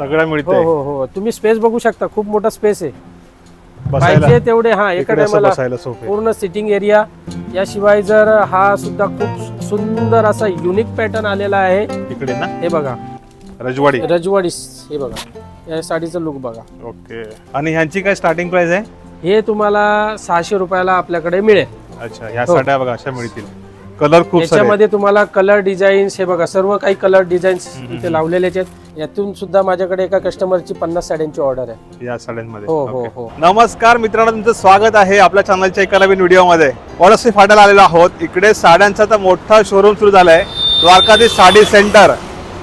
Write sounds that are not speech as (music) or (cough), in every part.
सगळं हो मिळतंय. हो हो तुम्ही स्पेस बघू शकता. खूप मोठा स्पेस आहे. बसायला. पाहिजे तेवढे हा एका इकडे असं टायमाला बसायला पूर्ण सिटिंग एरिया याशिवाय जर हा सुद्धा खूप सुंदर असा युनिक पॅटर्न आलेला आहे. इकडे ना? हे बघा. रजवाडी. रजवाडी हे बघा. या साडीचा लुक बघा. ओके. आणि ह्यांची काय स्टार्टिंग प्राइस आहे? हे तुम्हाला सहाशे रुपयाला आपल्याकडे मिळेल. अच्छा ह्या हो. साड्या बघा अशा मिळतील. कलर खूप सारे याच्यामध्ये तुम्हाला कलर डिझाईन्स हे बघा सर्व काही कलर डिझाईन्स इथे लावलेले आहेत. यातून सुद्धा माझ्याकडे एका कस्टमरची पन्नास साड्यांची ऑर्डर आहे. या साड्यांमध्ये. हो हो. हो. नमस्कार मित्रांनो तुमचं स्वागत आहे आपल्या चॅनलच्या एका नवीन व्हिडिओमध्ये पॉलिसी फाटायला आलेलो आहोत. इकडे साड्यांचा तर मोठा शोरूम सुरू झाला आहे द्वारकाधीश साडी सेंटर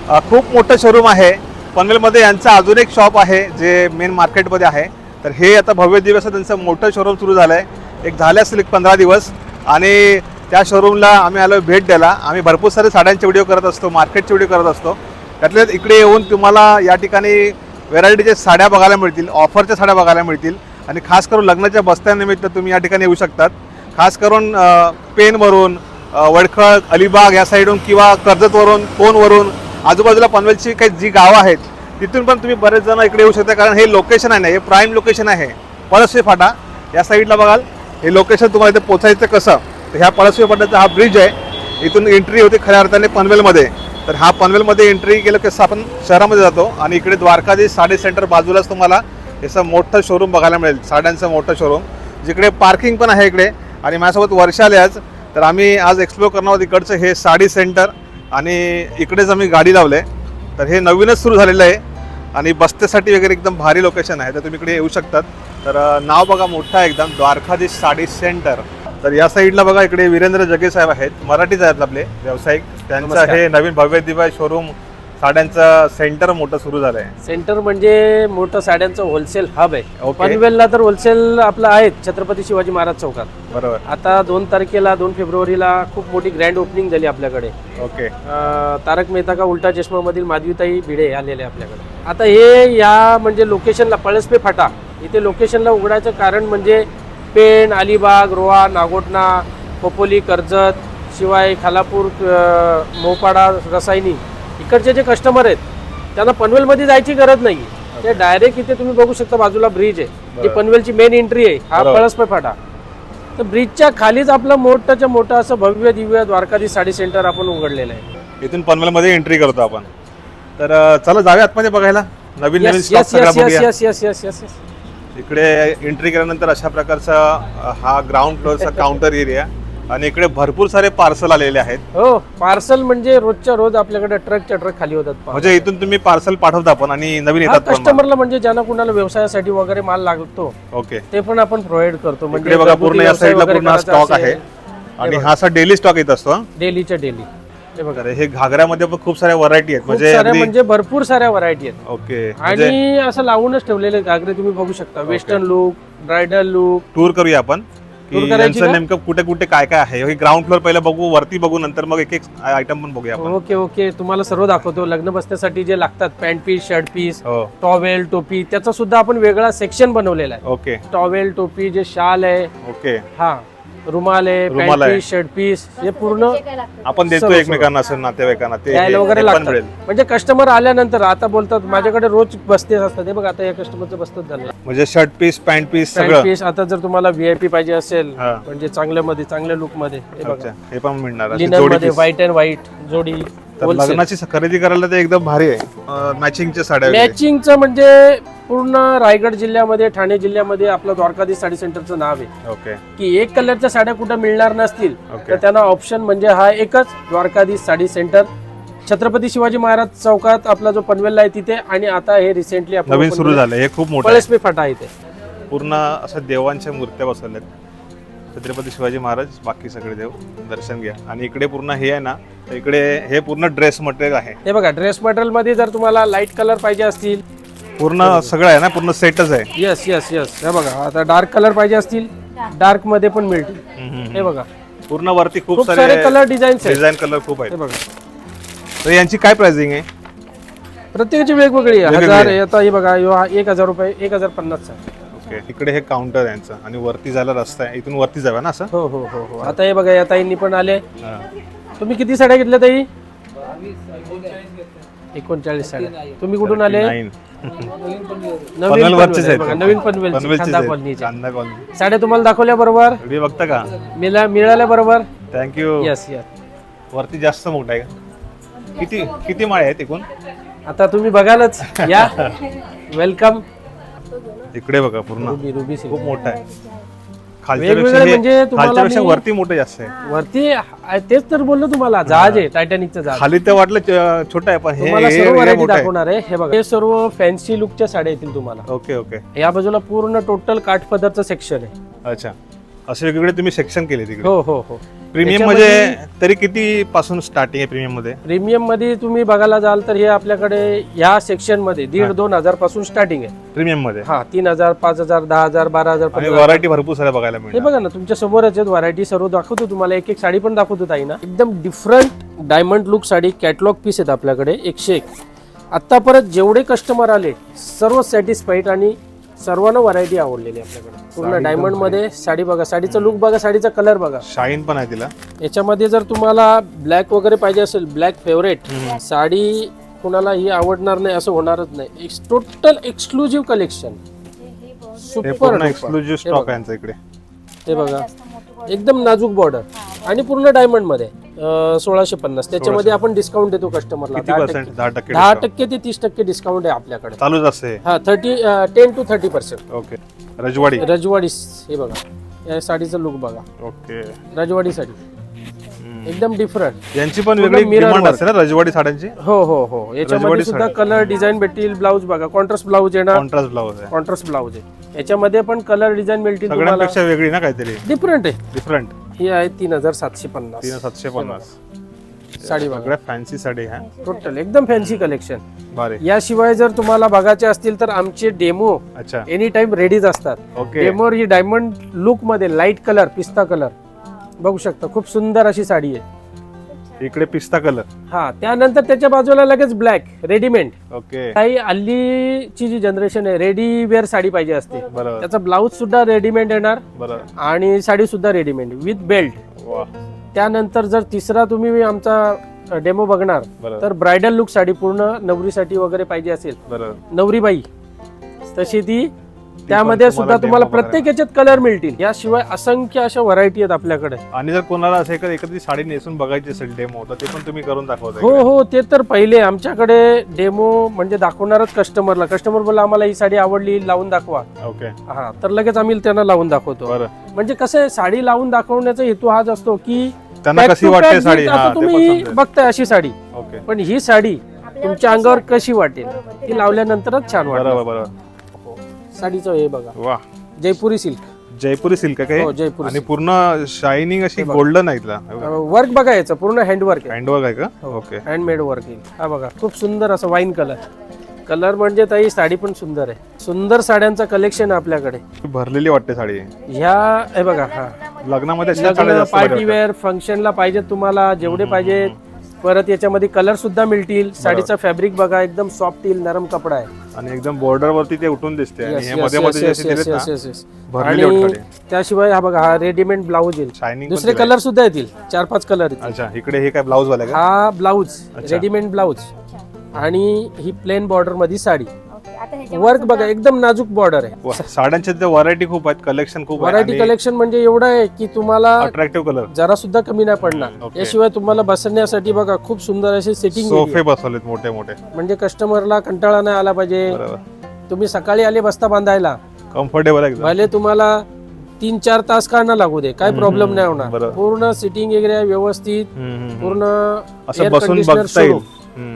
अ, खूप मोठं शोरूम आहे. पनवेलमध्ये यांचं अजून एक शॉप आहे जे मेन मार्केटमध्ये आहे. तर हे आता भव्य दिवस त्यांचं मोठं शोरूम सुरू झालं आहे एक झाले असतील एक पंधरा दिवस. आणि त्या शोरूमला आम्ही आलो भेट द्यायला. आम्ही भरपूर सारे साड्यांचे व्हिडिओ करत असतो मार्केटचे व्हिडिओ करत असतो. त्यातल्या इकडे येऊन तुम्हाला या ठिकाणी व्हेरायटीच्या साड्या बघायला मिळतील ऑफरच्या साड्या बघायला मिळतील. आणि खास करून लग्नाच्या बस्त्यानिमित्त तुम्ही या ठिकाणी येऊ शकतात. खास करून पेनवरून वडखळ अलिबाग या साईडून किंवा कर्जतवरून कोणवरून आजूबाजूला पनवेलची काही जी गावं आहेत तिथून पण तुम्ही बरेच जण इकडे येऊ शकता. कारण हे लोकेशन आहे ना हे प्राईम लोकेशन आहे. पळसवे फाटा. या साईडला बघाल हे लोकेशन तुम्हाला इथे पोचायचं कसं? तर ह्या पळसवे फाट्याचा हा ब्रिज आहे. इथून एंट्री होते खऱ्या अर्थाने पनवेलमध्ये. तर हा पनवेलमध्ये एंट्री केलं की आपण शहरामध्ये जातो आणि इकडे द्वारकाधीश साडी सेंटर बाजूलाच तुम्हाला याचं मोठं शोरूम बघायला मिळेल. साड्यांचं मोठं शोरूम जिकडे पार्किंग पण आहे इकडे आणि माझ्यासोबत वर्षाले आज. तर आम्ही आज एक्सप्लोर करणार आहोत इकडचं हे साडी सेंटर आणि इकडेच आम्ही गाडी लावले. तर हे नवीनच सुरू झालेलं आहे आणि बस्तेसाठी वगैरे एकदम भारी लोकेशन आहे. तर तुम्ही इकडे येऊ शकतात. तर नाव बघा मोठं आहे एकदम. द्वारकाधीश साडी सेंटर तर या साईडला बघा इकडे वीरेंद्र जगे साहेब आहेत. मराठीच आहेत आपले व्यावसायिक. त्यांचं नमस्कार. हे नवीन भव्य दिव्य शोरूम साड्यांचं सेंटर मोठं सुरू झालंय. सेंटर म्हणजे मोठं साड्यांचं होलसेल हब आहे. ओके. पनवेलला तर होलसेल आपलं आहे छत्रपती शिवाजी महाराज चौकात. बरोबर. आता दोन तारखेला दोन फेब्रुवारीला खूप मोठी ग्रँड ओपनिंग झाली आपल्याकडे. ओके अं, तारक मेहता का उलटा चष्मा मधील माधवीताई भिडे आलेले आपल्याकडे. आता हे या म्हणजे लोकेशनला पळसपे फाटा इथे लोकेशनला उघडायचं कारण म्हणजे पेण अलिबाग रोहा नागोटणा खोपोली कर्जत शिवाय खालापूर मोपाडा रसायनी इकडचे जे कस्टमर आहेत त्यांना पनवेलमध्ये जायची गरज नाही ते डायरेक्ट इथे तुम्ही बघू शकता बाजूला ब्रिज आहे. जी. पनवेलची मेन एंट्री आहे. हा. पळसपे फाटा तर ब्रिजच्या खालीच आपलं मोठंच्या मोठं असं भव्य दिव्य द्वारकाधी साडी सेंटर आपण उघडलेलं आहे. इथून पनवेलमध्ये एंट्री करतो आपण. तर चला जाऊया आतमध्ये बघायला. नवीन नवीन yes yes yes yes yes yes yes इकडे एंट्री केल्यानंतर अशा प्रकारचा हा ग्राउंड फ्लोअरचा काउंटर एरिया आणि इकडे भरपूर सारे पार्सल आलेले आहेत. हो पार्सल म्हणजे रोजच्या रोज आपल्याकडे ट्रकच्या ट्रक खाली होतात. पार्सल. म्हणजे इथून तुम्ही पार्सल पाठवता पण आणि नवीन हा येतात पण कस्टमरला म्हणजे ज्यांना कुणाला व्यवसायासाठी वगैरे माल लागतो ओके ते पण आपण प्रोव्हाइड करतो. म्हणजे इकडे बघा पूर्ण या साईडला पूर्ण स्टॉक आहे. आणि हा असा डेली स्टॉक येत असतो. डेलीच्या डेली हे बघा तर हे घागऱ्यामध्ये पण खूप साऱ्या व्हरायटी आहेत. खूप म्हणजे साऱ्या अगदी म्हणजे भरपूर साऱ्या व्हरायटी आहेत. ओके. म्हणजे आणि असं लावूनच ठेवलेले घागरे तुम्ही बघू शकता. Western look bridal look tour करूया आपण. की Tour करायची यांचं का? नेमकं कुठे कुठे काय काय आहे? हे ग्राउंड फ्लोअर पहिलं बघू वरती बघू नंतर मग एक एक आयटम पण बघूया आपण. Okay okay. तुम्हाला सर्व दाखवतो. लग्न बसण्यासाठी जे लागतात पॅन्ट पीस शर्ट पीस हो. टॉवेल टोपी त्याचा सुद्धा आपण वेगळा सेक्शन बनवलेला आहे. ओके. टॉवेल टोपी जे शाल आहे. ओके. हा. रुमाल आहे रुमाल पॅन्ट आहे. पीस शर्ट पीस हे पूर्ण आपण देतो सर्व, सर्व. एकमेकांना असं नातेवाईकांना. ते वगैरे पण लागतात. मिळेल. म्हणजे कस्टमर आल्यानंतर आता बोलतात माझ्याकडे रोज बसते असतात. हे बघा आता या कस्टमरचं बसतच झालं. म्हणजे shirt piece pant piece pant सगळं. पीस आता जर तुम्हाला व्हीआयपी पाहिजे असेल हा. म्हणजे चांगल्या मध्ये चांगल्या लुकमध्ये हे अच्छा हे पण मिळणार. अशी लिनर जोडी मध्ये piece. व्हाईट अँड व्हाईट जोडी. तर wholesale. लग्नाची खरेदी करायला ते एकदम भारी आहे मॅचिंगच्या साड्या वगैरे. मॅचिंगचं म्हणजे पूर्ण रायगड जिल्ह्यामध्ये ठाणे जिल्ह्यामध्ये आपलं द्वारकाधीश साडी सेंटरचं नाव आहे ओके की एक कलरच्या साड्या कुठं मिळणार नसतील ओके. तर त्यांना ऑप्शन म्हणजे हा एकच द्वारकाधीश साडी सेंटर छत्रपती शिवाजी महाराज चौकात आपला जो पनवेलला आहे तिथे आणि आता हे रिसेंटली नवीन सुरू झालं हे खूप मोठं आहे. फाटा आहे इथे पूर्ण असं देवांच्या मूर्त्या बसवल्यात छत्रपती शिवाजी महाराज बाकी सगळे देव दर्शन घ्या. आणि इकडे पूर्ण हे आहे ना तर इकडे हे पूर्ण ड्रेस मटेरियल आहे. हे बघा ड्रेस मटेरियलमध्ये जर तुम्हाला लाइट कलर पाहिजे असतील पूर्ण सगळं आहे ना पूर्ण सेटच आहे. येस येस येस हे बघा आता डार्क कलर पाहिजे असतील डार्कमध्ये पण मिळतील. हम्म, हम्म. हे बघा. पूर्ण वरती खूप खूप सारे सारे कलर डिझाईन्स आहेत. डिझाईन कलर खूप हे आहेत बघा. तर यांची काय प्राइसिंग आहे? प्रत्येकाची वेगवेगळी आहे. वेगवेगळी हजार आहे. आता हे बघा ह्यो हा एक हजार रुपये एक हजार पन्नासचा ओके इकडे हे काउंटर आहे यांचं. आणि वरती जायला रस्ता आहे. इथून वरती जाव्या ना असं? हो हो हो हो. आता हे बघा या ताईंनी पण आले. हा. तुम्ही किती साड्या घेतल्या ताई? एकोणचाळीस साड्या. तुम्ही कुठून आले. नवीन बघा, नवीन पनवेल पनवेलचेच खांदा आहेत. कॉलनीचे. कांदा कॉलनी. साड्या तुम्हाला दाखवल्या बरोबर? व्हिडिओ बघता का? मिळा मिळाल्या बरोबर? थँक्यू यस यस वरती जास्त मोठा आहे का? किती किती माळे आहेत एकूण? आता तुम्ही बघालच. या. (laughs) वेलकम इकडे बघा पूर्ण. रुबी रुबी सिल्क खूप मोठा आहे. वेगवेगळे खालच्यापेक्षा म्हणजे तुम्हाला खालच्यापेक्षा मी- वरती मोठं जास्त आहे. वरती आ- तेच तर बोललो तुम्हाला जहाज आहे टायटॅनिकचं जहाज. खाली तर वाटलं च- छोटं आहे पण हे तुम्हाला हे- सर्व हे व्हरायटी मोठं आहे. दाखवणार आहे. हे बघा हे सर्व फॅन्सी लुकच्या साड्या येतील तुम्हाला. Okay okay. या बाजूला पूर्ण टोटल काठपदरचं सेक्शन आहे. अच्छा. असे वेगवेगळे तुम्ही सेक्शन केले तिकडे हो हो हो. प्रीमियम म्हणजे तरी किती पासून स्टार्टिंग आहे प्रीमियममध्ये? प्रीमियममध्ये तुम्ही बघायला जाल तर हे आपल्याकडे या सेक्शनमध्ये दीड दोन हजारपासून स्टार्टिंग आहे. प्रीमियममध्ये? हा तीन हजार पाच हजार दहा हजार बारा हजार. व्हरायटी भरपूर साऱ्या बघायला हे मिळणार बघा ना तुमच्या समोरच आहेत व्हरायटी सर्व दाखवतो तुम्हाला. एक एक साडी पण दाखवतो ताई ना. एकदम different diamond look sari catalogue piece आहेत आपल्याकडे एकशे एक. आता परत जेवढे कस्टमर आले सर्व सॅटिस्फाईड आणि सर्वांना व्हरायटी आवडलेली आपल्याकडे. पूर्ण डायमंडमध्ये साडी. बघा साडीचा लुक बघा साडीचा कलर बघा. शाईन पण आहे तिला. याच्यामध्ये जर तुम्हाला ब्लॅक वगैरे पाहिजे असेल ब्लॅक फेवरेट साडी कुणाला ही आवडणार नाही असं होणारच नाही. टोटल एक्सक्लुझिव्ह कलेक्शन हे सुपर पूर्ण एक्सक्लुझिव्ह स्टॉक आहे यांचा इकडे. हे बघा. एकदम नाजूक बॉर्डर. आणि पूर्ण डायमंडमध्ये सोळाशे पन्नास. त्याच्यामध्ये आपण डिस्काउंट देतो कस्टमरला किती दहा पर्सेंट टक्के ते तीस टक्के डिस्काउंट आहे आपल्याकडे. चालूच असते. हा thirty ten to thirty percent okay. रजवाडी. रजवाडी हे बघा. या साडीचा लुक बघा. ओके. रजवाडी साडी. एकदम डिफरंट यांची पण वेगळी डिमांड. असते ना रजवाडी साड्यांची? हो हो हो. याच्यामध्ये रजवाडी सुद्धा. कलर डिझाईन भेटतील ब्लाऊज बघा. कॉन्ट्रास्ट ब्लाऊज येणार कॉन्ट्रास्ट ब्लाउज आहे. कॉन्ट्रास्ट ब्लाऊज आहे. याच्यामध्ये पण कलर डिझाईन मिळतील तुम्हाला. सगळ्यांपेक्षा वेगळी ना काहीतरी? डिफरंट आहे. डिफरंट ही आहे तीन हजार सातशे पन्नास. तीन सातशे पन्नास. साडी बघा. सगळ्या फॅन्सी साडी ह्या टोटल एकदम फॅन्सी कलेक्शन याशिवाय जर तुम्हाला बघायचे असतील तर आमचे डेमो अच्छा. एनी टाइम रेडीच असतात. ओके डेमोर ही डायमंड लुकमध्ये लाइट कलर पिस्ता कलर बघू शकता खूप सुंदर अशी साडी आहे. इकडे पिस्ता कलर हा त्यानंतर त्याच्या बाजूला लगेच ब्लॅक रेडीमेड ओके काही हल्लीची जी जनरेशन आहे रेडी वेअर साडी पाहिजे असते. बरोबर. त्याचा ब्लाऊज सुद्धा रेडीमेड येणार बरोबर. आणि साडी सुद्धा रेडीमेड विथ बेल्ट वा त्यानंतर जर तिसरा तुम्ही आमचा डेमो बघणार तर ब्रायडल लुक साडी पूर्ण नवरीसाठी वगैरे पाहिजे असेल. बरोबर. नवरीबाई तशी ती त्यामध्ये सुद्धा तुम्हाला प्रत्येक याच्यात कलर मिळतील. याशिवाय असंख्य अशा व्हरायटी आहेत आपल्याकडे. आणि जर कोणाला असं एखादी एखादी साडी नेसून बघायची असेल डेमो तर ते पण तुम्ही करून दाखवता हो हो ते तर पहिले आमच्याकडे डेमो म्हणजे दाखवणारच कस्टमरला कस्टमर बोला आम्हाला ही साडी आवडली लावून दाखवा. ओके हा तर लगेच आम्ही त्यांना लावून दाखवतो. बरं. म्हणजे कसं आहे साडी लावून दाखवण्याचा हेतू हाच असतो की त्यांना कशी वाटते साडी? तुम्ही. बघताय अशी साडी. ओके पण ही साडी तुमच्या अंगावर कशी वाटेल? ती लावल्यानंतरच छान वाटेल. बरोबर बरोबर. साडीचं हे बघा. वा. जयपुरी सिल्क. जयपुरी सिल्क आहे हो? काय जयपुरी आणि पूर्ण शायनिंग अशी गोल्डन आहे तिला वर्क बघा. याचं पूर्ण हँडवर्क आहे. हँडवर्क आहे का. ओके हँडमेड वर्क येईल हा बघा खूप सुंदर असं वाईन कलर कलर म्हणजे ताई साडी पण सुंदर आहे. सुंदर साड्यांचं कलेक्शन आहे आपल्याकडे. भरलेली वाटते साडी. ह्या हे बघा हा. लग्नामध्ये अशा साड्या लग्न जास्त बऱ्या पार्टी वेअर फंक्शनला पाहिजे तुम्हाला जेवढे पाहिजे परत याच्यामध्ये कलर सुद्धा मिळतील. साडीचा फॅब्रिक बघा एकदम सॉफ्ट येईल नरम कपडा आहे. आणि एकदम बॉर्डर वरती ते उठून दिसते आणि Yes, हे yes, मध्ये yes, मध्ये yes, जसे yes, दिलेत yes, ना yes, yes. भरलेली आणि वाटते त्याशिवाय हा बघा हा रेडीमेड ब्लाऊज येईल. दुसरे कलर सुद्धा येतील चार पाच कलर येतील. अच्छा इकडे हे काय ब्लाऊज वाले का? हा ब्लाऊज. रेडीमेड ब्लाऊज आणि ही प्लेन बॉर्डरमध्ये साडी. आता वर्क बघा एकदम नाजूक बॉर्डर आहे. साड्यांच्या तिथे व्हरायटी खूप आहेत कलेक्शन खूप व्हरायटी कलेक्शन म्हणजे एवढं आहे की तुम्हाला अट्रॅक्टिव्ह कलर जरा सुद्धा कमी नाही पडणार. याशिवाय तुम्हाला बसण्यासाठी बघा खूप सुंदर असे सेटिंग सोफे बसवलेत मोठे मोठे. म्हणजे कस्टमरला कंटाळा नाही आला पाहिजे. बरोबर. तुम्ही सकाळी आले बस्ता बांधायला. कम्फर्टेबल आहे एकदम. भले तुम्हाला तीन चार तास का ना लागू दे काय प्रॉब्लेम नाही होणार. पूर्ण सिटिंग एरिया व्यवस्थित. पूर्ण असं बसून बघता येईल.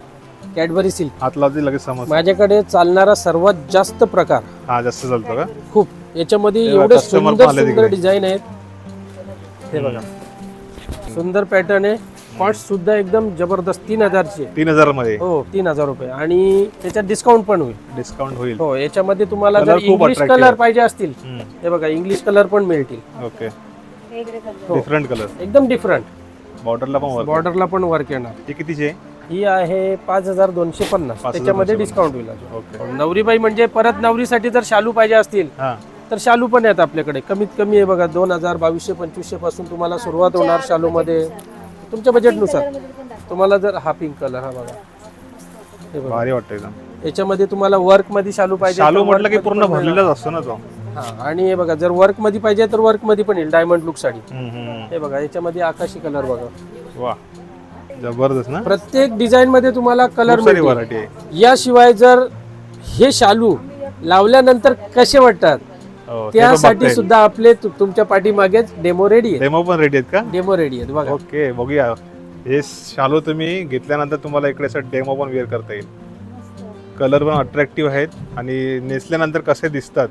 Cadbury silk. हात लावते लगेच समज माझ्याकडे चालणारा सर्वात जास्त प्रकार. हा जास्त चालतो का? खूप. याच्यामध्ये हे बघा, एवढे customer सुंदर सुंदर तिकडे. डिझाईन आहेत. हे बघा. सुंदर पॅटर्न आहे. कॉस्ट सुद्धा एकदम जबरदस्त. तीन हजारची आहे. तीन हजारमध्ये हो तीन हजार रुपये. आणि त्याच्यात डिस्काउंट पण होईल. डिस्काउंट होईल. हो याच्यामध्ये तुम्हाला Colour जर खूप इंग्लिश attractive कलर आहे. पाहिजे असतील हम्म. हे बघा इंग्लिश कलर पण मिळतील. ओके हो. डिफरंट कलर एकदम डिफरंट बॉर्डरला पण वर्क बॉर्डरला पण वर्क येणार. ही कितीची? आहे ही आहे पाच हजार दोनशे पन्नास. 5,250. त्याच्यामध्ये डिस्काउंट होईल अजून. नवरीबाई म्हणजे परत नवरीसाठी जर शालू पाहिजे असतील हा. तर शालू पण आहेत आपल्याकडे. कमीत कमी आहे बघा दोन हजार बावीसशे पंचवीसशे पासून तुम्हाला सुरुवात होणार शालू मध्ये तुमच्या बजेटनुसार तुम्हाला जर हा पिंक कलर हा बघा. हे बघा. भारी वाटतं एकदम. याच्यामध्ये तुम्हाला वर्कमध्ये शालू पाहिजे शालू तर म्हटलं की पूर्ण पण. भरलेलाच असतो ना तो. हा आणि हे बघा जर वर्कमध्ये पाहिजे तर वर्कमध्ये पण येईल. Diamond look sari. हम्म, हम्म. हे बघा याच्यामध्ये आकाशी कलर बघा. वा. जबरदस्त ना? प्रत्येक डिझाईन मध्ये तुम्हाला कलर खूप सारी मिळतील. व्हरायटी आहे. याशिवाय जर हे शालू लावल्यानंतर कसे वाटतात? हो, ते पण त्यासाठी बघता. सुद्धा आपले तु- तुमच्या पाठीमागेच डेमो रेडी आहे डेमो पण रेडी आहेत का? डेमो रेडी आहेत बघा. ओके बघूया. हे शालो तुम्ही घेतल्यानंतर तुम्हाला इकडे असं डेमो पण वेअर करता येईल. कलर पण अट्रॅक्टिव्ह आहेत आणि नेसल्यानंतर कसे दिसतात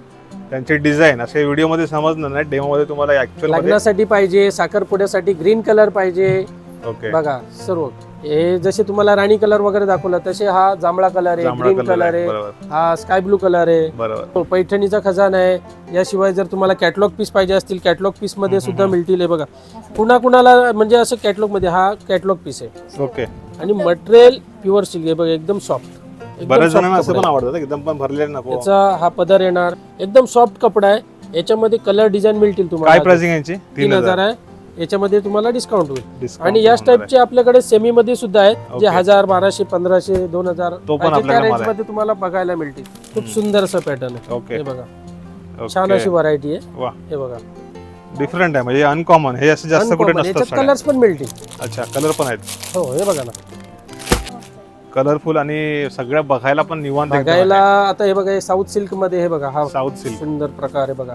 त्यांचे डिझाईन असे व्हिडिओमध्ये समजणार नाही. डेमोमध्ये तुम्हाला ऍक्च्युअल लग्नासाठी पाहिजे साखरपुड्यासाठी ग्रीन कलर पाहिजे ओके बघा सर्व. हे जसे तुम्हाला राणी कलर वगैरे दाखवला तसे हा जांभळा कलर आहे जांभळा ग्रीन कलर आहे बरोबर. हा स्काय ब्लू कलर आहे. बरोबर. पैठणीचा खजाना आहे. याशिवाय जर तुम्हाला कॅटलॉग पीस पाहिजे असतील कॅटलॉग पीसमध्ये सुद्धा मिळतील हे बघा. कुणा कुणाला म्हणजे असं कॅटलॉगमध्ये हा कॅटलॉग पीस आहे. ओके आणि मटेरियल प्युअर सिल्क आहे बघा एकदम सॉफ्ट बऱ्याच जणांना असं पण आवडतं एकदम पण भरलेले नको. याचा हा पदर येणार. एकदम सॉफ्ट कपडा आहे. याच्यामध्ये कलर डिझाईन मिळतील काय तुम्हाला प्राइसिंग यांची? तीन हजार आहे. याच्यामध्ये तुम्हाला डिस्काउंट होईल Discount आणि याच होणार आहे. टाईपचे आपल्याकडे सेमी मध्ये सुद्धा आहेत जे Okay. हजार बाराशे पंधराशे दोन हजार तो पण त्या रेंज आहे. मध्ये तुम्हाला बघायला मिळतील खूप सुंदर असं पॅटर्न आहे ओके हे बघा. छान अशी व्हरायटी आहे वा हे बघा डिफरंट आहे म्हणजे अनकॉमन हे असं जास्त कुठे Uncommon. नसतात याच्यात साड्या. कलर्स पण मिळतील अच्छा कलर पण आहेत हो हे बघा ना कलरफुल आणि सगळ्या बघायला पण निवांत बघायला आता हे बघा साऊथ सिल्कमध्ये हे बघा हा. साऊथ सिल्क सुंदर प्रकार आहे बघा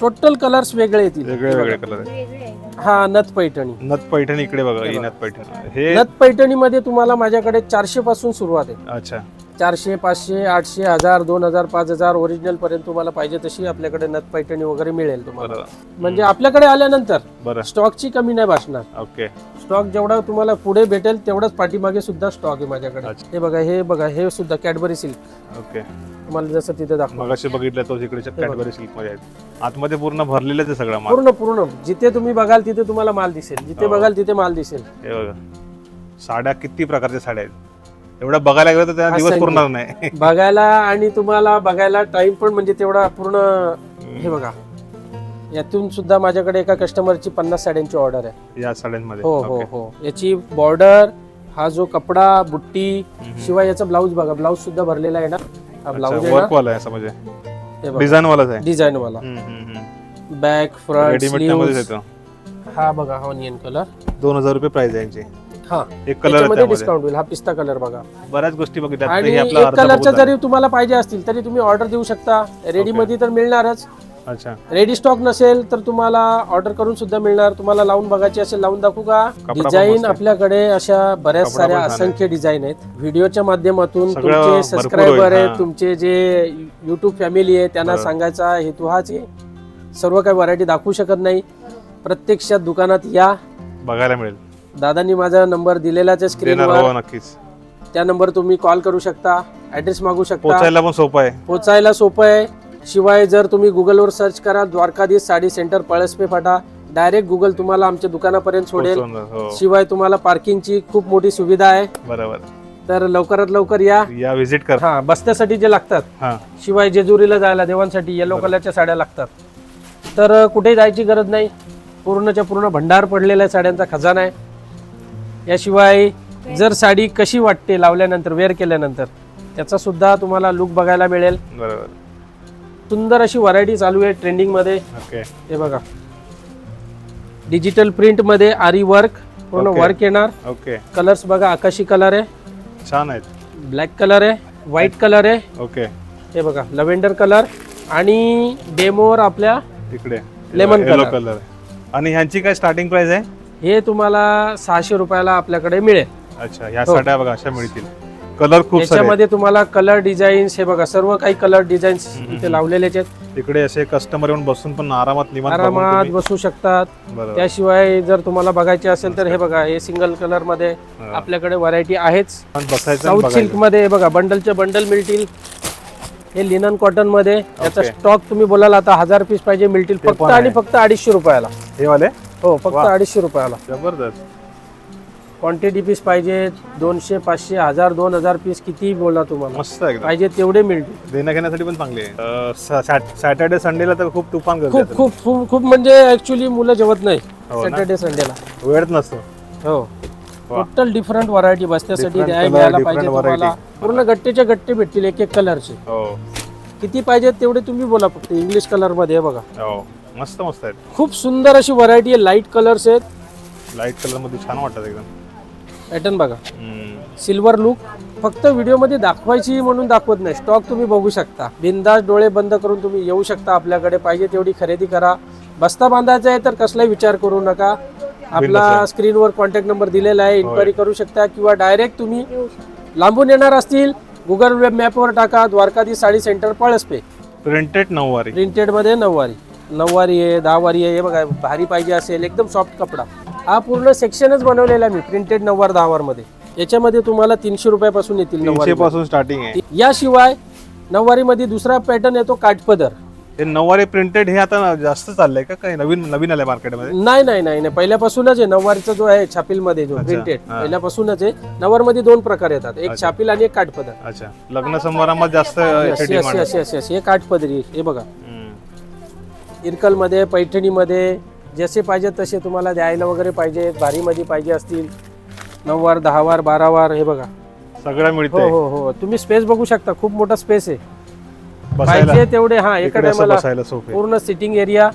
टोटल कलर्स वेगळे येतील वेगळे हे वेगळे बघा. कलर आहेत वेगळे आहे. हा नथ पैठणी. नथ पैठण इकडे बघा ही नथ पैठण. हे नथ पैठणी मध्ये तुम्हाला माझ्याकडे चारशे पासून सुरुवात आहे. अच्छा. चारशे पाचशे आठशे हजार दोन हजार पाच हजार ओरिजिनल पर्यंत तुम्हाला पाहिजे तशी आपल्याकडे नथ पैठणी वगैरे मिळेल तुम्हाला. म्हणजे आपल्याकडे आल्यानंतर स्टॉकची कमी नाही भासणार ओके. स्टॉक जेवढा तुम्हाला पुढे भेटेल तेवढाच पाठीमागे सुद्धा स्टॉक आहे माझ्याकडे. हे बघा हे बघा हे सुद्धा कॅडबरी सिल्क ओके. तुम्हाला जसं तिथे दाखवा बघितलं तो इकडे कॅडबरी सिल्कमध्ये आहेत आतमध्ये पूर्ण भरलेलेच आहे सगळा पूर्ण पूर्ण. जिथे तुम्ही बघाल तिथे तुम्हाला माल दिसेल. जिथे हो. बघाल तिथे माल दिसेल. हे बघा. साड्या किती प्रकारच्या साड्या आहेत. एवढ्या बघायला गेलं तर दिवस. पुरणार नाही. (laughs) बघायला आणि तुम्हाला बघायला टाइम पण म्हणजे तेवढा पूर्ण हे बघा. यातून सुद्धा माझ्याकडे एका कस्टमरची पन्नास साड्यांची ऑर्डर आहे. या साड्यांमध्ये. हो हो. हो. याची बॉर्डर हा जो कपडा बुट्टी शिवाय याचा ब्लाऊज बघा. ब्लाऊज सुद्धा भरलेला आहे ना? हा ब्लाऊज आहे वर्क ना? वाला आहे म्हणजे. डिझाईन वालाच आहे. डिझाईन वाला. बॅक फ्रंट हा बघा हा ऑनियन कलर दोन हजार रुपये प्राइस आहे हा. एक कलर त्याच्यामध्ये डिस्काउंट होईल. हा पिस्ता कलर बघा. बऱ्याच गोष्टी बघितल्या. आणि हे आपला एक अर्धा कलरच्या बघून जरी तुम्हाला पाहिजे असतील तरी तुम्ही ऑर्डर देऊ शकता. रेडी मध्ये तर मिळणारच. झालं. अच्छा. रेडी स्टॉक नसेल तर तुम्हाला ऑर्डर करून सुद्धा मिळणार. तुम्हाला लावून बघायची असेल लावून दाखवू का? पण डिझाईन आहे. आपल्याकडे अशा बऱ्याच कपडा साऱ्या पण छान आहे. असंख्य डिझाईन आहेत. व्हिडिओच्या माध्यमातून सगळं तुमचे भरपूर सबस्क्रायबर होईल, आहेत हा. तुमचे जे युट्यूब फॅमिली आहे त्यांना बरोबर. सांगायचा हेतू हाच आहे सर्व काही व्हरायटी दाखवू शकत नाही. प्रत्यक्षात दुकानात या. बघायला मिळेल. दादांनी माझा नंबर दिलेलाच आहे देणार स्क्रीनवर हो नक्कीच. त्या नंबर तुम्ही कॉल करू शकता ऍड्रेस मागू शकता. पोचायला पण सोपं आहे. पोचायला सोपं आहे. शिवाय जर तुम्ही गुगलवर सर्च करा Dwarkadhish sari centre Palaspe Phata direct Google तुम्हाला आमच्या दुकानापर्यंत सोडेल. पोचवणार, हो. शिवाय तुम्हाला पार्किंगची खूप मोठी सुविधा आहे. बरोबर. तर लवकरात लवकर या. या व्हिजिट कर. हा बसण्यासाठी जे लागतात हा. शिवाय जेजुरीला जायला देवांसाठी येलो कलरच्या साड्या लागतात. तर अ, कुठेही जायची गरज नाही. पूर्णच्या पूर्ण भंडार पडलेल्या साड्यांचा खजाना आहे. याशिवाय जर साडी कशी वाटते लावल्यानंतर वेअर केल्यानंतर त्याचा सुद्धा तुम्हाला लुक बघायला मिळेल. बरोबर. सुंदर अशी व्हरायटी चालू आहे ट्रेंडिंगमध्ये. ओके हे बघा. डिजिटल प्रिंटमध्ये आरी वर्क पूर्ण Okay. वर्क येणार. ओके कलर्स बघा आकाशी कलर आहे. छान आहेत. ब्लॅक कलर आहे व्हाईट कलर आहे. ओके हे बघा लव्हेंडर कलर आणि डेमोवर आपल्या Lemon येलो color. कलर आणि ह्यांची काय स्टार्टिंग प्राइस आहे? हे तुम्हाला सहाशे रुपयाला आपल्याकडे मिळेल अच्छा हो. साड्या बघा अशा मिळतील कलर खूप. याच्यामध्ये तुम्हाला कलर डिझाईन्स हे बघा सर्व काही कलर डिझाईन्स इथे लावलेलेच आहेत तिकडे असे कस्टमर येऊन बसून पण आरामात आरामात बसू शकतात त्याशिवाय जर तुम्हाला बघायचे असेल तर हे बघा हे सिंगल कलरमध्ये. आपल्याकडे व्हरायटी आहेच साऊथ सिल्क. मध्ये हे बघा बंडलचे बंडल मिळतील हे लिनन कॉटनमध्ये याचा. स्टॉक तुम्ही बोलाल आता हजार पीस पाहिजे मिळतील फक्त आणि. फक्त अडीचशे रुपयाला हे वाले हो फक्त वा. अडीचशे रुपयाला. जबरदस्त. क्वांटिटी पीस पाहिजे दोनशे पाचशे हजार दोन हजार पीस किती बोला तुम्हाला. मस्त आहे एकदम. पाहिजे तेवढे मिळतील. देण्या घेण्यासाठी पण चांगली आहे. सॅटर्डे संडेला तर खूप तुफान गर्दी खूप असेल. खूप खूप खूप म्हणजे ऍक्च्युली मुलं जेवत नाही हो ना? सॅटर्डे संडेला वेळच नसतो. हो. वा. टोटल डिफरंट व्हरायटी बसण्यासाठी Different द्याय color, घ्यायला different पाहिजे तुम्हाला. variety. पूर्ण गट्टेचे गट्टे भेटतील एक एक कलरचे हो. किती पाहिजेत तेवढे तुम्ही बोला फक्त इंग्लिश कलरमध्ये हे बघा. हो. मस्त मस्त आहेत. खूप सुंदर अशी व्हरायटी आहे. लाइट कलर्स आहेत. लाइट कलरमध्ये छान वाटतात एकदम. पॅटर्न बघा. हम्म. सिल्वर लुक फक्त व्हिडिओमध्ये दाखवायची म्हणून दाखवत नाही. स्टॉक तुम्ही बघू शकता. बिंदास डोळे बंद करून तुम्ही येऊ शकता आपल्याकडे. पाहिजे तेवढी खरेदी करा. बस्ता बांधायचा आहे तर कसलाही विचार करू नका. आपला स्क्रीनवर कॉन्टॅक्ट नंबर दिलेला आहे. इन्क्वायरी करू शकता किंवा डायरेक्ट तुम्ही लांबून येणार असतील गुगल वेब मॅपवर टाका. द्वारकाधी साडी सेंटर पळसपे. प्रिंटेड नऊवारी. प्रिंटेडमध्ये नऊवारी. नऊवारी आहे दहावारी आहे हे बघा भारी पाहिजे असेल एकदम सॉफ्ट कपडा. हा पूर्ण सेक्शनच बनवलेला आहे मी प्रिंटेड नऊवार दहावारमध्ये याच्यामध्ये तुम्हाला तीनशे रुपयापासून येतील नऊवारी. पासून स्टार्टिंग आहे. याशिवाय नऊवारी मध्ये दुसरा पॅटर्न येतो काठपदर. हे नऊवारी प्रिंटेड हे आता जास्त चाललंय का? काही नवीन नवीन आलंय मार्केटमध्ये नाही नाही नाही नाही. पहिल्यापासूनच आहे नऊवारीचा जो आहे छापील मध्ये जो प्रिंटेड हा. पहिल्यापासूनच आहे. नऊवारमध्ये दोन प्रकार येतात एक छापील आणि एक काठपदर. अच्छा. लग्न समारंभात जास्त हे काठपदरी हे बघा. इरकलमध्ये पैठणीमध्ये जसे पाहिजे तसे तुम्हाला द्यायला वगैरे पाहिजे. भारीमध्ये पाहिजे असतील. नऊवार दहावार बारावार हे बघा. सगळं हो मिळतंय. हो हो तुम्ही स्पेस बघू शकता. खूप मोठा स्पेस आहे. पाहिजे तेवढे हा एका टायमाला पूर्ण सिटिंग एरिया.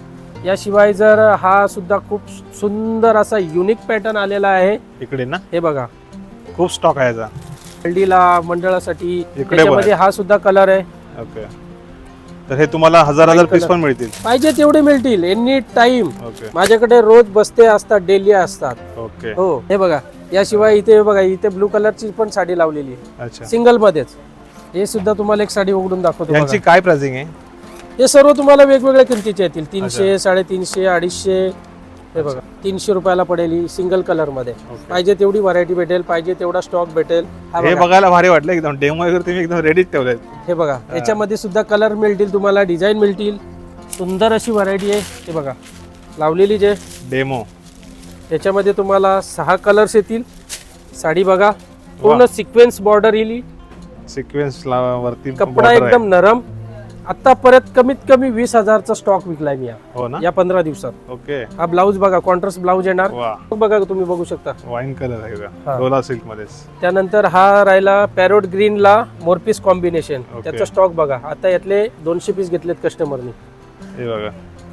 याशिवाय जर हा सुद्धा खूप सुंदर असा युनिक पॅटर्न आलेला आहे. इकडे ना? हे बघा. खूप स्टॉक आहे याचा. हल्दीला मंडळासाठी. त्याच्यामध्ये हा सुद्धा कलर आहे. ओके तर हे तुम्हाला हजार हजार पीस पण मिळतील. पाहिजे तेवढे मिळतील. एनी टाइम ओके माझ्याकडे रोज बसते असतात डेली असतात. ओके हो हे बघा. याशिवाय इथे बघा इथे ब्लू कलरची पण साडी लावलेली आहे. अच्छा. सिंगल मध्येच. हे सुद्धा तुम्हाला एक साडी उघडून दाखवतो यांची बघा. काय प्राइसिंग आहे? हे सर्व तुम्हाला वेगवेगळ्या किमतीचे येतील. तीनशे साडेतीनशे अडीचशे. हे बघा. तीनशे रुपयाला पडेल ही सिंगल कलरमध्ये. पाहिजे तेवढी व्हरायटी भेटेल पाहिजे तेवढा स्टॉक भेटेल. हा हे बघा. बघायला भारी वाटलं एकदम. डेमो वगैरे तुम्ही एकदम रेडीच ठेवलेत. हे बघा. याच्यामध्ये सुद्धा कलर मिळतील तुम्हाला डिझाईन मिळतील. सुंदर अशी व्हरायटी आहे. हे बघा. लावलेली जे. डेमो याच्यामध्ये तुम्हाला सहा कलर्स येतील. साडी बघा. पूर्ण सिक्वेन्स बॉर्डर येईल सिक्वेन्स वरती कपडा border आहे. एकदम नरम. आता परत कमीत कमी वीस हजारचा स्टॉक विकलाय मी या- हो ना? या पंधरा दिवसात. ओके. हा ब्लाऊज बघा कॉन्ट्रास्ट ब्लाऊज येणार. वा. बघा तुम्ही बघू शकता. वाईन कलर आहे हा. का डोला सिल्क मध्येच त्यानंतर हा राहिला पॅरोट ग्रीनला मोरपीस कॉम्बिनेशन. त्याचा स्टॉक बघा. आता यातले दोनशे पीस घेतलेत कस्टमरनी हे बघा.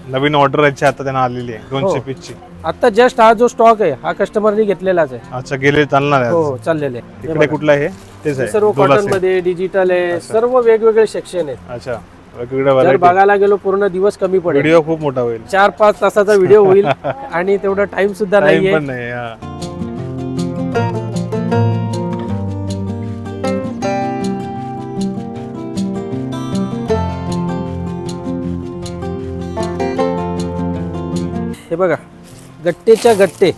नवीन ऑर्डर याची आता त्यांना आलेली आहे दोनशे हो. पीसची आता जस्ट हा जो स्टॉक आहे हा कस्टमरनी घेतलेलाच आहे. अच्छा गेले चालणार आहे हो आज. हो चाललेले आहे. हे इकडे बघा. कुठलं आहे? तेच हे आहे सर्व डोला कॉटन silk. मध्ये डिजिटल आहे सर्व वेगवेगळे सेक्शन आहेत. अच्छा. जर बघायला गेलो पूर्ण दिवस कमी पडेल. व्हिडिओ खूप मोठा होईल. चार पाच तासाचा व्हिडिओ होईल (laughs) आणि तेवढा टाइम सुद्धा नाहीये. नाही हा. बघा गट्टेच्या गट्टे.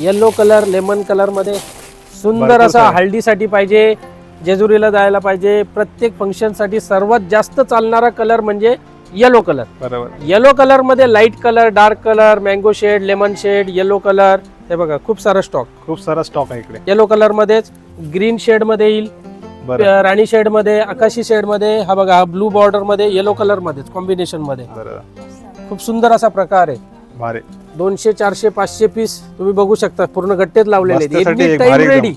येल्लो कलर लेमन कलरमध्ये सुंदर असा. हळदीसाठी पाहिजे जेजुरीला जायला पाहिजे. प्रत्येक फंक्शनसाठी सर्वात जास्त चालणारा कलर म्हणजे येलो कलर बरोबर. येलो कलरमध्ये light colour dark colour mango shade lemon shade yellow colour हे बघा खूप सारा स्टॉक खूप सारा स्टॉक आहे इकडे. येलो कलर मध्येच ग्रीन शेडमध्ये येईल बरं. राणी शेडमध्ये आकाशी शेडमध्ये हा बघा हा ब्लू बॉर्डरमध्ये येलो कलर मध्येच कॉम्बिनेशनमध्ये. खूप सुंदर असा प्रकार आहे. भारी. दोनशे चारशे पाचशे पीस तुम्ही बघू शकता पूर्ण गट्टेच लावलेले बसण्यासाठी एक टाइम भारी एकदम. रेडी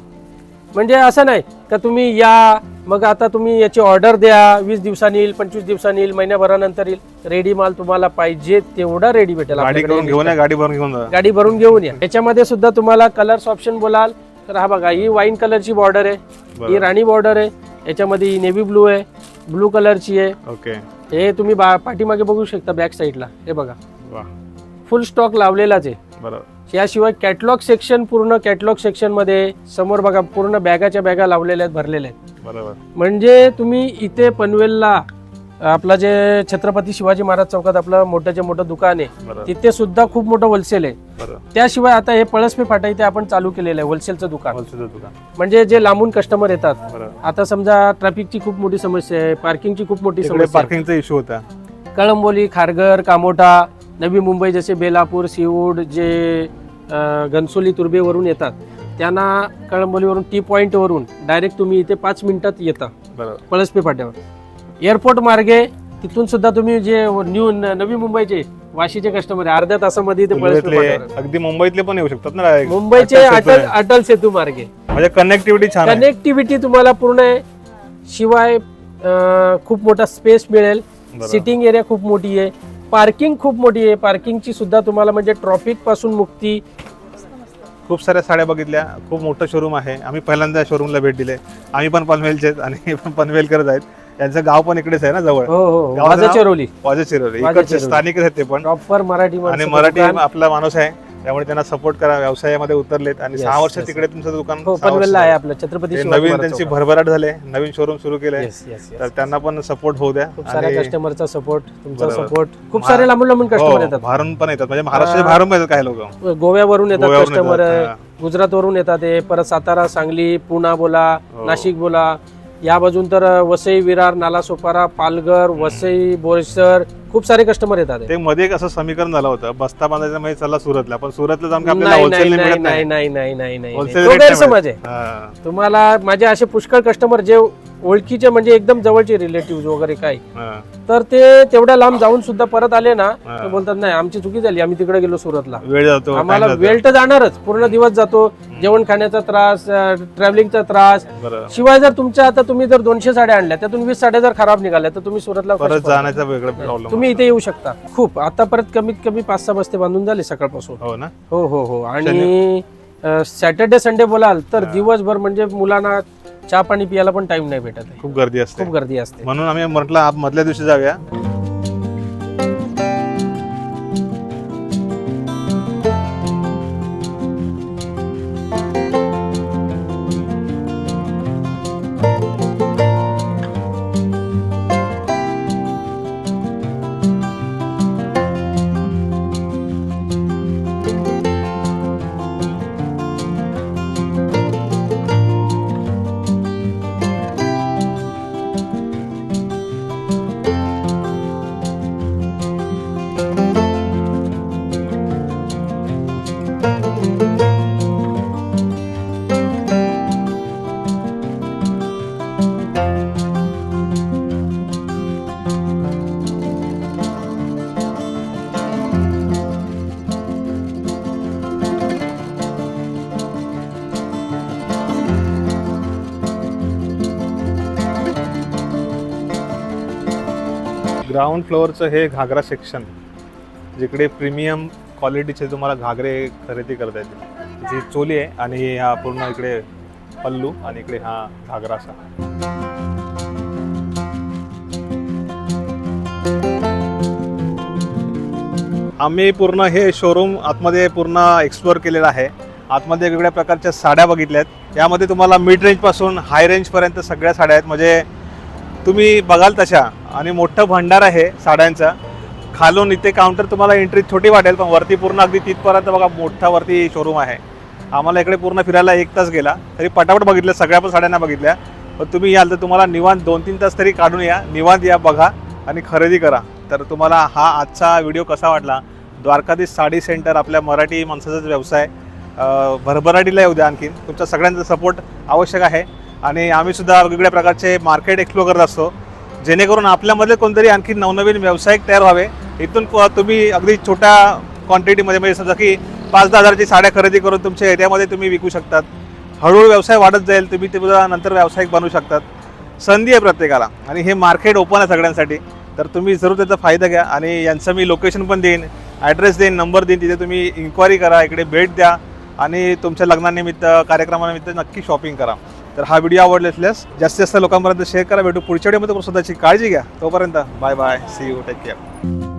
म्हणजे असं नाही का तुम्ही या मग आता तुम्ही याची ऑर्डर द्या वीस दिवसांनी येईल पंचवीस दिवसांनी येईल महिन्याभरानंतर येईल. रेडी माल तुम्हाला पाहिजे तेवढा रेडी भेटेल गाडी आपल्याकडे. करून घेऊन या गाडी भरून घेऊन जा. गाडी भरून घेऊन या. याच्यामध्ये सुद्धा तुम्हाला कलर्स ऑप्शन बोलाल. तर हा बघा ही वाईन कलरची बॉर्डर आहे. बरं. ही राणी बॉर्डर आहे. याच्यामध्ये ही नेव्ही ब्लू आहे. ब्लू कलरची आहे. ओके हे तुम्ही बा- पाठीमागे बघू शकता बॅक साईडला हे बघा. वा फुल स्टॉक लावलेलाच आहे. बरोबर याशिवाय कॅटलॉग सेक्शन पूर्ण कॅटलॉग सेक्शनमध्ये समोर बघा पूर्ण बॅगाच्या बॅगा लावलेल्या आहेत भरलेल्या आहेत. बरोबर. म्हणजे तुम्ही इथे पनवेलला आपला जे छत्रपती शिवाजी महाराज चौकात आपलं मोठ्याचे मोठं दुकान आहे तिथे सुद्धा खूप मोठं होलसेल आहे. त्याशिवाय आता हे पळसपे फाटा इथे आपण चालू केलेलं आहे होलसेलचं दुकान. होलसेलचं दुकान. म्हणजे जे लांबून कस्टमर येतात आता समजा ट्रॅफिकची खूप मोठी समस्या आहे पार्किंगची खूप मोठी समस्या. पार्किंगचा इश्यू होता. कळंबोली खारघर कामोठा नवी मुंबई जसे बेलापूर सीवूड जे घनसोली तुर्बेवरून येतात त्यांना कळंबोलीवरून टी पॉईंटवरून डायरेक्ट तुम्ही इथे पाच मिनिटात येता बरोबर पळसपे फाट्यावर एअरपोर्ट मार्गे तिथून सुद्धा तुम्ही जे न्यू न- नवी मुंबईचे वाशीचे कस्टमर आहे अर्ध्या तासामध्ये ते पळसपे मुंबईतले फाट्यावर. अगदी मुंबईतले पण येऊ शकतात ना direct. मुंबईचे अटल अटल सेतू आहे. अटल सेतू मार्गे म्हणजे कनेक्टिव्हिटी छान आहे कनेक्टिव्हिटी तुम्हाला पूर्ण आहे शिवाय अं, खूप मोठा स्पेस मिळेल बरोबर. सिटिंग एरिया खूप मोठी आहे पार्किंग खूप मोठी आहे. पार्किंगची सुद्धा तुम्हाला म्हणजे ट्रॉफिकपासून मुक्ती. खूप साऱ्या साड्या बघितल्या. खूप मोठं शोरूम आहे. आम्ही पहिल्यांदा शोरूमला भेट दिले. आम्ही पण पनवेलचे आणि (laughs) पण पनवेलकरच आहेत. यांचं गाव पण इकडेच आहे ना जवळ. वाजे चिरोली वाजे चिरोली. स्थानिक आहेत ते पण. प्रॉपर मराठी आणि मराठी. आपला माणूस आहे. त्यामुळे त्यांना सपोर्ट करा व्यवसायामध्ये उतरलेत आणि सहा वर्ष. तिकडे तुमचं दुकान हो सहा वर्ष पनवेलला आहे झालं. आपलं छत्रपती ते शिवाजी नवीन महाराज त्यांची. भरभराट झाले नवीन शोरूम सुरू केलंय Yes, yes, yes. तर त्यांना पण सपोर्ट होऊ द्या खूप साऱ्या आणि- कस्टमरचा सपोर्ट तुमचा बरोबर. सपोर्ट खूप सारे लांबून लांबून कस्टमर हो, येतात बाहेरून पण येतात म्हणजे महाराष्ट्राच्या हा. बाहेरून पण येतात काही लोक गोव्यावरून येतात गोव्यावरून कस्टमर येतात, हा. गुजरातवरून येतात ते परत सातारा सांगली पुणा बोला हो. नाशिक बोला या बाजून तर वसई विरार नालासोपारा पालघर वसई बोरसर खूप सारे कस्टमर येतात ते मध्ये एक असं समीकरण झालं होतं बस्ता बांधायचं म्हणजे चला सुरतला पण सुरतला जाऊन काय आपल्याला नाही नाही नाही मिळत नाही नाही नाही नाही नाही Wholesale नाही. तो rate नाही गैरसमज आहे हा. तुम्हाला माझे असे पुष्कळ कस्टमर जे ओळखीचे म्हणजे एकदम जवळचे रिलेटिव्ह वगैरे काय. तर ते तेवढ्या लांब जाऊन सुद्धा परत आले ना. ते बोलतात नाही आमची चुकी झाली आम्ही तिकडे गेलो सुरतला. वेळ जातो आम्हाला time. वेळ तर जाणारच पूर्ण दिवस जातो जेवण खाण्याचा त्रास ट्रॅव्हलिंगचा त्रास. बरं. शिवाय जर तुमच्या आता तुम्ही जर दोनशे साड्या आणल्या त्यातून वीस साड्या जर खराब निघाल्या तर तुम्ही सुरतला परत? जाण्याचा वेगळा प्रॉब्लेम तुम्ही इथे येऊ शकता. खूप. आता परत कमीत कमी पाच सहा बस्ते बांधून झाले सकाळपासून. हो ना? हो हो हो. आणि सॅटर्डे संडे बोलाल तर दिवसभर म्हणजे मुलांना चहा पाणी पियाला पण टाइम नाही भेटत आहे. खूप गर्दी असते. खूप गर्दी असते. म्हणून आम्ही म्हटलं आप मधल्या दिवशी जाऊया. ग्राउंड फ्लोअरचं हे घागरा सेक्शन जिकडे प्रीमियम क्वालिटीचे तुम्हाला घागरे खरेदी करता येतील. जी चोली आहे आणि हा पूर्ण इकडे पल्लू आणि इकडे हा घागरा असा. आम्ही पूर्ण हे शोरूम आतमध्ये पूर्ण एक्सप्लोअर केलेलं आहे. आतमध्ये वेगवेगळ्या प्रकारच्या साड्या बघितल्या आहेत यामध्ये तुम्हाला मिड रेंजपासून हाय रेंजपर्यंत सगळ्या साड्या आहेत. म्हणजे तुम्ही बघाल तशा. आणि मोठं भंडार आहे साड्यांचा. खालून इथे काउंटर तुम्हाला एंट्री छोटी वाटेल पण वरती पूर्ण अगदी तिथपर्यंत बघा मोठा वरती शोरूम आहे. आम्हाला इकडे पूर्ण फिरायला एक तास गेला. तरी पटापट बघितलं सगळ्या पण साड्यांना बघितल्या. पण तुम्ही याल तर तुम्हाला निवांत दोन तीन तास तरी काढून या. निवांत या बघा आणि खरेदी करा. तर तुम्हाला हा आजचा व्हिडिओ कसा वाटला? द्वारकाधीश साडी सेंटर आपल्या मराठी माणसाचाच व्यवसाय. भरभराटीला येऊ द्या आणखीन. तुमचा सगळ्यांचा सपोर्ट आवश्यक आहे. आणि आम्ही सुद्धा वेगवेगळ्या प्रकारचे मार्केट एक्सप्लोर करत असतो. जेणेकरून आपल्यामध्ये कोणतरी आणखी नवनवीन व्यावसायिक तयार व्हावे. इथून तुम्ही अगदी छोट्या क्वांटिटीमध्ये म्हणजे समजा की पाच दहा हजारची साड्या खरेदी करून तुमच्या एरियामध्ये तुम्ही विकू शकतात. हळूहळू व्यवसाय वाढत जाईल तुम्ही ते नंतर व्यावसायिक बनवू शकतात. संधी आहे प्रत्येकाला. आणि हे मार्केट ओपन आहे सगळ्यांसाठी. तर तुम्ही जरूर त्याचा फायदा घ्या. आणि यांचं मी लोकेशन पण देईन ॲड्रेस देईन नंबर देईन. तिथे तुम्ही इन्क्वायरी करा इकडे भेट द्या. आणि तुमच्या लग्नानिमित्त कार्यक्रमानिमित्त नक्की शॉपिंग करा. तर हा व्हिडिओ आवडला असल्यास जास्तीत जास्त लोकांपर्यंत शेअर करा. भेटू पुढच्या व्हिडिओमध्ये स्वतःची काळजी घ्या. तोपर्यंत bye bye see you take care